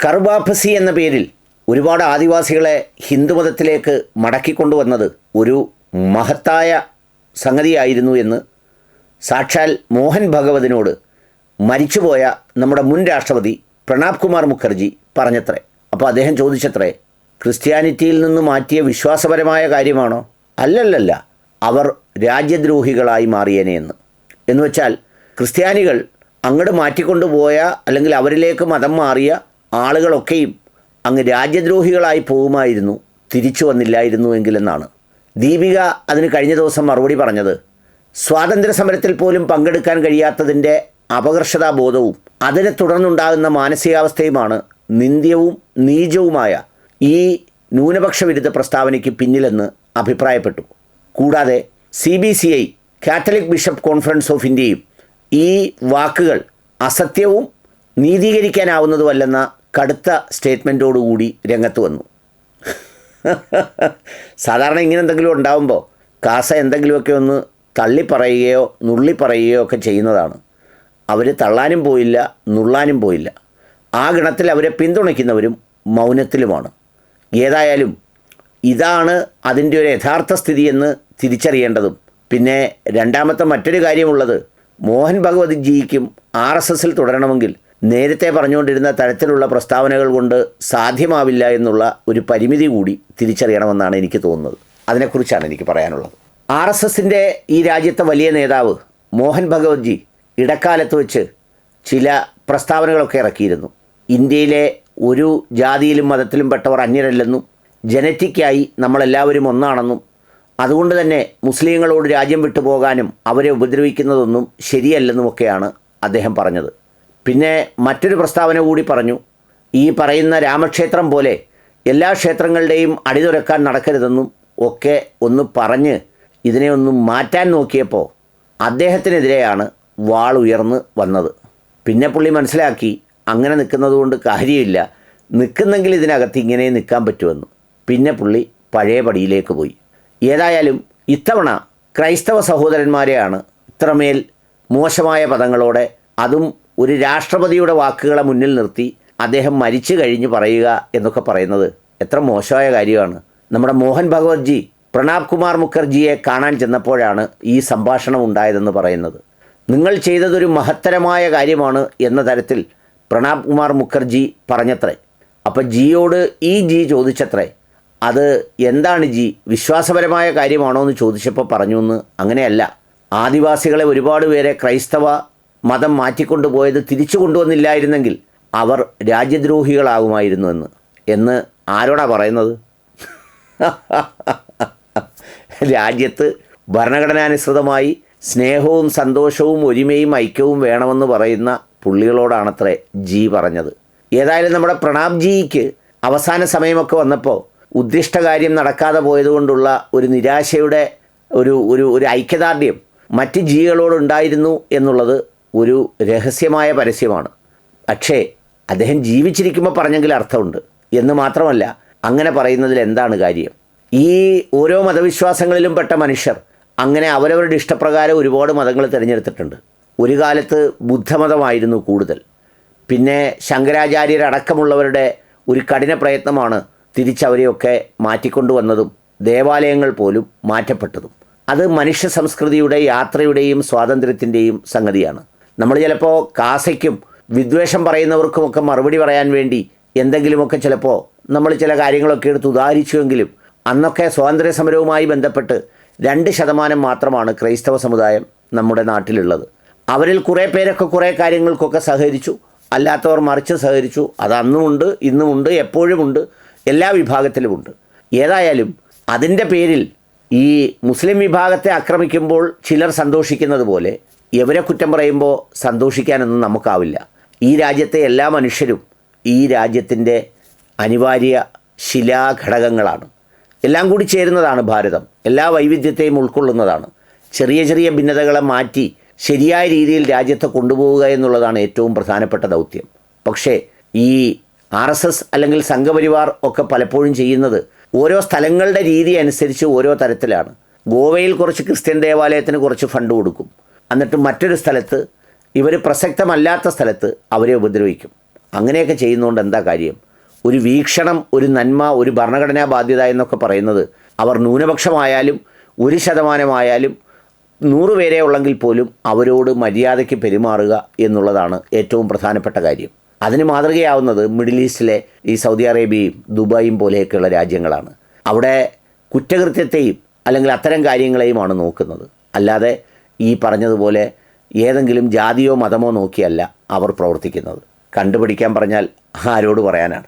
കർബാഫസി എന്ന പേരിൽ ഒരുപാട് ആദിവാസികളെ ഹിന്ദുമതത്തിലേക്ക് മടക്കിക്കൊണ്ടുവന്നത് ഒരു മഹത്തായ സംഗതിയായിരുന്നു എന്ന് സാക്ഷാൽ മോഹൻ ഭഗവതിനോട് മരിച്ചുപോയ നമ്മുടെ മുൻ രാഷ്ട്രപതി പ്രണാബ് കുമാർ മുഖർജി പറഞ്ഞത്രേ. അപ്പോൾ അദ്ദേഹം ചോദിച്ചത്രേ ക്രിസ്ത്യാനിറ്റിയിൽ നിന്ന് മാറ്റിയ വിശ്വാസപരമായ കാര്യമാണോ? അല്ലല്ലല്ല അവർ രാജ്യദ്രോഹികളായി മാറിയേനെ എന്ന്. എന്ന് വെച്ചാൽ ക്രിസ്ത്യാനികൾ അങ്ങോട്ട് മാറ്റിക്കൊണ്ടുപോയ അല്ലെങ്കിൽ അവരിലേക്ക് മതം മാറിയ ആളുകളൊക്കെയും അങ്ങ് രാജ്യദ്രോഹികളായി പോകുമായിരുന്നു തിരിച്ചു വന്നില്ലായിരുന്നു എങ്കിലെന്നാണ്. ദീപിക അതിന് കഴിഞ്ഞ ദിവസം മറുപടി പറഞ്ഞത് സ്വാതന്ത്ര്യ സമരത്തിൽ പോലും പങ്കെടുക്കാൻ കഴിയാത്തതിന്റെ അപകർഷതാബോധവും അതിനെ തുടർന്നുണ്ടാകുന്ന മാനസികാവസ്ഥയുമാണ് നിന്ദ്യവും നീചവുമായ ഈ ന്യൂനപക്ഷ വിരുദ്ധ പ്രസ്താവനയ്ക്ക് പിന്നിലെന്ന് അഭിപ്രായപ്പെട്ടു. കൂടാതെ C B C I Catholic bishop conference of ഇന്ത്യയും ഈ വാക്കുകൾ അസത്യവും നീതീകരിക്കാനാവുന്നതുമല്ലെന്ന കടുത്ത സ്റ്റേറ്റ്മെന്റോടുകൂടി രംഗത്ത് വന്നു. സാധാരണ ഇങ്ങനെ എന്തെങ്കിലും ഉണ്ടാകുമ്പോൾ കാസ എന്തെങ്കിലുമൊക്കെ ഒന്ന് നുള്ളി നുള്ളിപ്പറയുകയോ ഒക്കെ ചെയ്യുന്നതാണ്. അവർ തള്ളാനും പോയില്ല നുള്ളാനും പോയില്ല. ആ ഗണത്തിൽ അവരെ പിന്തുണയ്ക്കുന്നവരും മൗനത്തിലുമാണ്. ഏതായാലും ഇതാണ് അതിന്റെ ഒരു യഥാർത്ഥ സ്ഥിതിയെന്ന് തിരിച്ചറിയേണ്ടതും. പിന്നെ രണ്ടാമത്തെ മറ്റൊരു കാര്യമുള്ളത് മോഹൻ ഭഗവത് ജിക്കും ആർ എസ് എസിൽ തുടരണമെങ്കിൽ നേരത്തെ പറഞ്ഞുകൊണ്ടിരുന്ന തരത്തിലുള്ള പ്രസ്താവനകൾ കൊണ്ട് സാധ്യമാവില്ല എന്നുള്ള ഒരു പരിമിതി കൂടി തിരിച്ചറിയണമെന്നാണ് എനിക്ക് തോന്നുന്നത്. അതിനെക്കുറിച്ചാണ് എനിക്ക് പറയാനുള്ളത്. ആർ എസ് എസിന്റെ ഈ രാജ്യത്തെ വലിയ നേതാവ് മോഹൻ ഭഗവത് ജി ഇടക്കാലത്ത് വെച്ച് ചില പ്രസ്താവനകളൊക്കെ ഇറക്കിയിരുന്നു. ഇന്ത്യയിലെ ഒരു ജാതിയിലും മതത്തിലും പെട്ടവർ അന്യരല്ലെന്നും ജനറ്റിക്കായി നമ്മളെല്ലാവരും ഒന്നാണെന്നും അതുകൊണ്ട് തന്നെ മുസ്ലിങ്ങളോട് രാജ്യം വിട്ടുപോകാനും അവരെ ഉപദ്രവിക്കുന്നതൊന്നും ശരിയല്ലെന്നുമൊക്കെയാണ് അദ്ദേഹം പറഞ്ഞത്. പിന്നെ മറ്റൊരു പ്രസ്താവന കൂടി പറഞ്ഞു. ഈ പറയുന്ന രാമക്ഷേത്രം പോലെ എല്ലാ ക്ഷേത്രങ്ങളുടെയും അടിതുരക്കാൻ നടക്കരുതെന്നും ഒക്കെ ഒന്ന് പറഞ്ഞ് ഇതിനെ ഒന്ന് മാറ്റാൻ നോക്കിയപ്പോൾ അദ്ദേഹത്തിനെതിരെയാണ് വാൾ ഉയർന്ന് വന്നത്. പിന്നെ പുള്ളി മനസ്സിലാക്കി അങ്ങനെ നിൽക്കുന്നതുകൊണ്ട് കാര്യമില്ല. നിൽക്കുന്നെങ്കിൽ ഇതിനകത്ത് ഇങ്ങനെ നിൽക്കാൻ പറ്റുമെന്ന്. പിന്നെ പുള്ളി പഴയ പടിയിലേക്ക് പോയി. ഏതായാലും ഇത്തവണ ക്രൈസ്തവ സഹോദരന്മാരെയാണ് ഇത്രമേൽ മോശമായ പദങ്ങളോടെ അതും ഒരു രാഷ്ട്രപതിയുടെ വാക്കുകളെ മുന്നിൽ നിർത്തി അദ്ദേഹം മരിച്ചു കഴിഞ്ഞ് പറയുക എന്നൊക്കെ പറയുന്നത് എത്ര മോശമായ കാര്യമാണ്. നമ്മുടെ മോഹൻ ഭഗവത് ജി പ്രണാബ് കുമാർ മുഖർജിയെ കാണാൻ ചെന്നപ്പോഴാണ് ഈ സംഭാഷണം ഉണ്ടായതെന്ന് പറയുന്നത്. നിങ്ങൾ ചെയ്തതൊരു മഹത്തരമായ കാര്യമാണ് എന്ന തരത്തിൽ പ്രണാബ് കുമാർ മുഖർജി പറഞ്ഞത്രേ. അപ്പം ജിയോട് ഈ ജി ചോദിച്ചത്രേ അത് എന്താണ് ജി വിശ്വാസപരമായ കാര്യമാണോ എന്ന് ചോദിച്ചപ്പോൾ പറഞ്ഞു എന്ന് അങ്ങനെയല്ല. ആദിവാസികളെ ഒരുപാട് പേരെ ക്രൈസ്തവ മതം മാറ്റിക്കൊണ്ടുപോയത് തിരിച്ചു കൊണ്ടുവന്നില്ലായിരുന്നെങ്കിൽ അവർ രാജ്യദ്രോഹികളാകുമായിരുന്നു എന്ന്. എന്ന് ആരോടാ പറയുന്നത്? രാജ്യത്ത് ഭരണഘടനാനുസൃതമായി സ്നേഹവും സന്തോഷവും ഒരുമയും ഐക്യവും വേണമെന്ന് പറയുന്ന പുള്ളികളോടാണത്രേ ജി പറഞ്ഞത്. ഏതായാലും നമ്മുടെ പ്രണാബ് ജിക്ക് അവസാന സമയമൊക്കെ വന്നപ്പോൾ ഉദ്ദിഷ്ട കാര്യം നടക്കാതെ പോയതുകൊണ്ടുള്ള ഒരു നിരാശയുടെ ഒരു ഒരു ഒരു ഐക്യദാർഢ്യം മറ്റ് ജീവികളോടുണ്ടായിരുന്നു എന്നുള്ളത് ഒരു രഹസ്യമായ പരസ്യമാണ്. പക്ഷേ അദ്ദേഹം ജീവിച്ചിരിക്കുമ്പോൾ പറഞ്ഞെങ്കിൽ അർത്ഥമുണ്ട്. എന്ന് മാത്രമല്ല അങ്ങനെ പറയുന്നതിൽ എന്താണ് കാര്യം? ഈ ഓരോ മതവിശ്വാസങ്ങളിലും പെട്ട മനുഷ്യർ അങ്ങനെ അവരവരുടെ ഇഷ്ടപ്രകാരം ഒരുപാട് മതങ്ങൾ തിരഞ്ഞെടുത്തിട്ടുണ്ട്. ഒരു കാലത്ത് ബുദ്ധമതമായിരുന്നു കൂടുതൽ. പിന്നെ ശങ്കരാചാര്യരടക്കമുള്ളവരുടെ ഒരു കഠിന പ്രയത്നമാണ് തിരിച്ചവരെയൊക്കെ മാറ്റിക്കൊണ്ടുവന്നതും ദേവാലയങ്ങൾ പോലും മാറ്റപ്പെട്ടതും. അത് മനുഷ്യ സംസ്കൃതിയുടെ യാത്രയുടെയും സ്വാതന്ത്ര്യത്തിന്റെയും സംഗതിയാണ്. നമ്മൾ ചിലപ്പോൾ കാസയ്ക്കും വിദ്വേഷം പറയുന്നവർക്കുമൊക്കെ മറുപടി പറയാൻ വേണ്ടി എന്തെങ്കിലുമൊക്കെ ചിലപ്പോൾ നമ്മൾ ചില കാര്യങ്ങളൊക്കെ എടുത്ത് ഉദാഹരിച്ചുവെങ്കിലും അന്നൊക്കെ സ്വാതന്ത്ര്യ സമരവുമായി ബന്ധപ്പെട്ട് രണ്ട് ശതമാനം മാത്രമാണ് ക്രൈസ്തവ സമുദായം നമ്മുടെ നാട്ടിലുള്ളത്. അവരിൽ കുറേ പേരൊക്കെ കുറേ കാര്യങ്ങൾക്കൊക്കെ സഹകരിച്ചു. അല്ലാത്തവർ മറിച്ച് സഹകരിച്ചു. അത് അന്നുമുണ്ട് ഇന്നുമുണ്ട് എപ്പോഴുമുണ്ട് എല്ലാ വിഭാഗത്തിലുമുണ്ട് ഏതായാലും അതിന്റെ പേരിൽ ഈ മുസ്ലിം വിഭാഗത്തെ ആക്രമിക്കുമ്പോൾ ചിലർ സന്തോഷിക്കുന്നത് പോലെ എവരെ കുറ്റം പറയുമ്പോൾ സന്തോഷിക്കാനൊന്നും നമുക്കാവില്ല. ഈ രാജ്യത്തെ എല്ലാ മനുഷ്യരും ഈ രാജ്യത്തിന്റെ അനിവാര്യ ശിലാഘടകങ്ങളാണ്. എല്ലാം കൂടി ചേരുന്നതാണ് ഭാരതം. എല്ലാ വൈവിധ്യത്തെയും ഉൾക്കൊള്ളുന്നതാണ്. ചെറിയ ചെറിയ ഭിന്നതകളെ മാറ്റി ശരിയായ രീതിയിൽ രാജ്യത്തെ കൊണ്ടുപോവുക എന്നുള്ളതാണ് ഏറ്റവും പ്രധാനപ്പെട്ട ദൗത്യം. പക്ഷേ ഈ ആർ എസ് എസ് അല്ലെങ്കിൽ സംഘപരിവാർ ഒക്കെ പലപ്പോഴും ചെയ്യുന്നത് ഓരോ സ്ഥലങ്ങളുടെ രീതി അനുസരിച്ച് ഓരോ തരത്തിലാണ്. ഗോവയിൽ കുറച്ച് ക്രിസ്ത്യൻ ദേവാലയത്തിന് കുറച്ച് ഫണ്ട് കൊടുക്കും. എന്നിട്ട് മറ്റൊരു സ്ഥലത്ത് ഇവർ പ്രസക്തമല്ലാത്ത സ്ഥലത്ത് അവരെ ഉപദ്രവിക്കും. അങ്ങനെയൊക്കെ ചെയ്യുന്നതുകൊണ്ട് എന്താ കാര്യം? ഒരു വീക്ഷണം ഒരു നന്മ ഒരു ഭരണഘടനാ ബാധ്യത എന്നൊക്കെ പറയുന്നത് അവർ ന്യൂനപക്ഷമായാലും ഒരു ശതമാനമായാലും നൂറ് പേരെ ഉള്ളെങ്കിൽ പോലും അവരോട് മര്യാദയ്ക്ക് പെരുമാറുക എന്നുള്ളതാണ് ഏറ്റവും പ്രധാനപ്പെട്ട കാര്യം. അതിന് മാതൃകയാവുന്നത് മിഡിൽ ഈസ്റ്റിലെ ഈ സൗദി അറേബ്യയും ദുബായും പോലെയൊക്കെയുള്ള രാജ്യങ്ങളാണ്. അവിടെ കുറ്റകൃത്യത്തെയും അല്ലെങ്കിൽ അത്തരം കാര്യങ്ങളെയുമാണ് നോക്കുന്നത്. അല്ലാതെ ഈ പറഞ്ഞതുപോലെ ഏതെങ്കിലും ജാതിയോ മതമോ നോക്കിയല്ല അവർ പ്രവർത്തിക്കുന്നത്. കണ്ടുപിടിക്കാൻ പറഞ്ഞാൽ ആരോട് പറയാനാണ്?